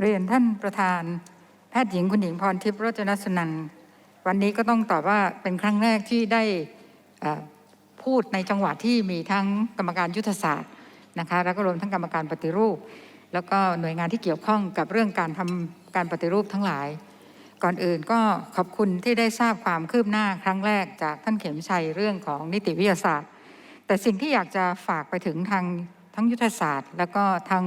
เรียนท่านประธานแพทย์หญิงคุณหญิงพรทิพย์รจนสุนันวันนี้ก็ต้องตอบว่าเป็นครั้งแรกที่ได้พูดในจังหวะที่มีทั้งกรรมการยุทธศาสตร์นะคะแล้วก็รวมทั้งกรรมการปฏิรูป แล้วก็หน่วยงานที่เกี่ยวข้องกับเรื่องการทำการปฏิรูปทั้งหลาย ก่อนอื่นก็ขอบคุณที่ได้ทราบความคืบหน้าครั้งแรกจากท่านเข็มชัยเรื่องของนิติวิทยาศาสตร์ แต่สิ่งที่อยากจะฝากไปถึงทางทั้งยุทธศาสตร์ แล้วก็ทาง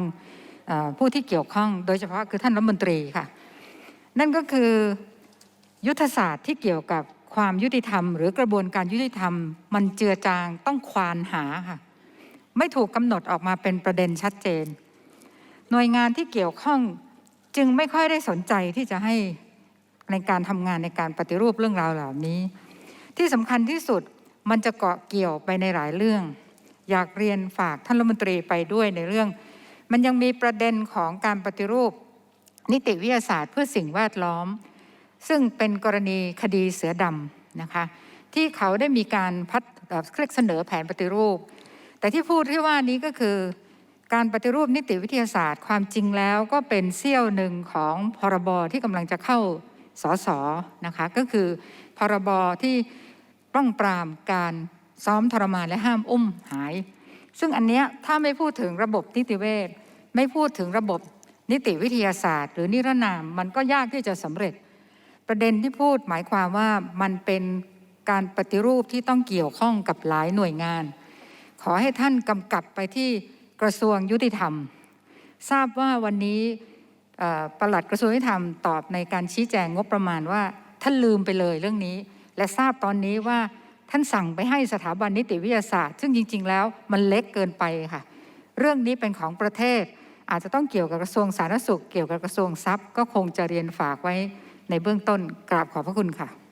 ผู้ที่เกี่ยวข้องโดยเฉพาะคือท่านรัฐมนตรีค่ะ นั่นก็คือยุทธศาสตร์ที่เกี่ยวกับความยุติธรรม หรือกระบวนการยุติธรรม มันเจือจางต้องควานหาค่ะไม่ถูกกำหนดออกมาเป็นประเด็นชัดเจน หน่วยงานที่เกี่ยวข้องจึงไม่ค่อยได้สนใจที่จะให้ในการทำงานในการปฏิรูปเรื่องราวเหล่านี้ ที่สำคัญที่สุดมันจะเกาะเกี่ยวไปในหลายเรื่อง อยากเรียนฝากท่านรัฐมนตรีไปด้วยในเรื่อง มันยังมีประเด็นของการปฏิรูป นิติวิทยาศาสตร์เพื่อสิ่งแวดล้อม ซึ่งเป็นกรณีคดีเสือดำนะคะที่เขาได้มีการพัฒเอ่อเรียกเสนอแผนปฏิรูป แต่ที่พูดที่ว่านี้ก็คือการปฏิรูปนิติวิทยาศาสตร์ ความจริงแล้วก็เป็นเสี้ยวหนึ่งของพรบที่กำลังจะเข้าสสนะคะก็คือพรบที่ป้องปรามการซ้อมทรมานและห้ามอุ้มหาย ซึ่งอันเนี้ยถ้าไม่พูดถึงระบบนิติเวชไม่พูดถึงระบบนิติวิทยาศาสตร์ หรือนิรนาม มันก็ยากที่จะสำเร็จ ประเด็นที่พูดหมายความว่ามันเป็นการปฏิรูปที่ต้องเกี่ยวข้องกับหลายหน่วยงาน ขอให้ท่านกำกับไปที่กระทรวงยุติธรรม ทราบว่าวันนี้เอ่อปลัดกระทรวงยุติธรรมตอบในการชี้แจงงบประมาณว่าท่านลืมไปเลยเรื่องนี้ และทราบตอนนี้ว่า ท่านสั่งไปให้สถาบันนิติวิทยาศาสตร์ ซึ่งจริง ๆ แล้วมันเล็กเกินไปค่ะ เรื่องนี้เป็นของประเทศ อาจจะต้องเกี่ยวกับกระทรวงสาธารณสุข เกี่ยวกับกระทรวงทรัพย์ ก็คงจะเรียนฝากไว้ในเบื้องต้นกราบขอบพระคุณค่ะ